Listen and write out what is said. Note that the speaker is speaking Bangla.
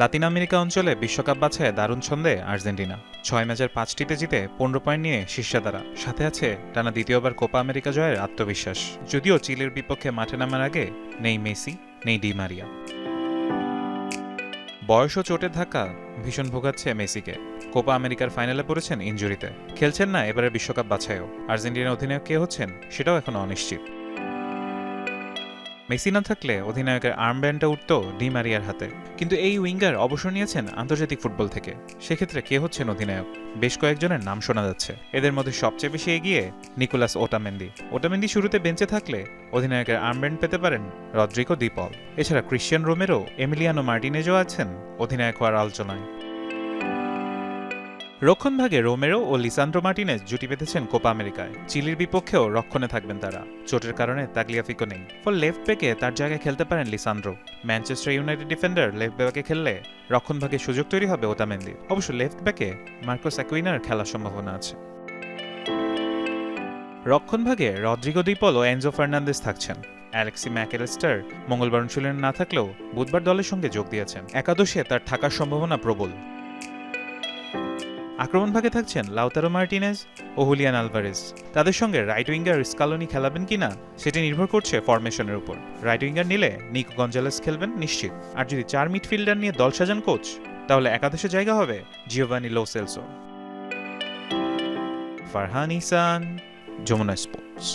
লাতিন আমেরিকা অঞ্চলে বিশ্বকাপ বাছায় দারুণ ছন্দে আর্জেন্টিনা। ছয় ম্যাচের পাঁচটিতে জিতে পনেরো পয়েন্ট নিয়ে শীর্ষে তারা সাথে আছে টানা দ্বিতীয়বার কোপা আমেরিকা জয়ের আত্মবিশ্বাস। যদিও চিলের বিপক্ষে মাঠে নামার আগে নেই মেসি, নেই ডি মারিয়া। বয়স ও চোটের ধাক্কা ভীষণ ভোগাচ্ছে মেসিকে। কোপা আমেরিকার ফাইনালে পড়েছেন ইঞ্জুরিতে। খেলছেন না এবারের বিশ্বকাপ বাছাইও। আর্জেন্টিনার অধিনায়ক কে হচ্ছেন সেটাও এখনও অনিশ্চিত। মেসি না থাকলে অধিনায়কের আর্মব্যান্ডটা উঠত ডি মারিয়ার হাতে। কিন্তু এই উইঙ্গার অবসর নিয়েছেন আন্তর্জাতিক ফুটবল থেকে। সেক্ষেত্রে কে হচ্ছেন অধিনায়ক? বেশ কয়েকজনের নাম শোনা যাচ্ছে। এদের মধ্যে সবচেয়ে বেশি এগিয়ে নিকোলাস ওটামেন্দি ওটামেন্দি শুরুতে বেঞ্চে থাকলে অধিনায়কের আর্মব্যান্ড পেতে পারেন রদ্রিকো দিপল এছাড়া ক্রিশ্চিয়ান রোমেরো, এমিলিয়ানো মার্টিনেজও আছেন অধিনায়ক হওয়ার আলোচনায়। রক্ষণভাগে রোমেরো ও লিসান্ড্রো মার্টিনেজ জুটি বেঁধেছেন কোপা আমেরিকায়। চিলির বিপক্ষেও রক্ষণে থাকবেন তারা। চোটের কারণে তাগলিয়াফিকো নেই। ফল লেফট ব্যাকে তার জায়গায় খেলতে পারেন Lisandro Manchester United defender left ব্যাকে খেললে রক্ষণভাগে সুযোগ তৈরি হবে ওটামেন্দির অবশ্য লেফট ব্যাকে মার্কোস অ্যাকুইনার খেলার সম্ভাবনা আছে। রক্ষণভাগে রদ্রিগো দিপল ও এনজো ফার্নান্দেস থাকছেন। অ্যালেক্সি ম্যাকেলেস্টার মঙ্গলবার অনুশীলনে না থাকলেও বুধবার দলের সঙ্গে যোগ দিয়েছেন। একাদশে তার থাকার সম্ভাবনা প্রবল। আক্রমণ ভাগে থাকছেন লাউতারো মার্টিনেজ ও হুলিয়ান আলভারেজ। তাদের সঙ্গে রাইট উইঙ্গার স্কালোনি খেলাবেন কিনা সেটি নির্ভর করছে ফরমেশনের উপর। রাইট উইঙ্গার নিলে নিক গঞ্জালেস খেলবেন নিশ্চিত। আর যদি চার মিডফিল্ডার নিয়ে দল সাজান কোচ তাহলে একাদশে জায়গা হবে Giovani Lo Celso Farhan Isan, Jamuna sports.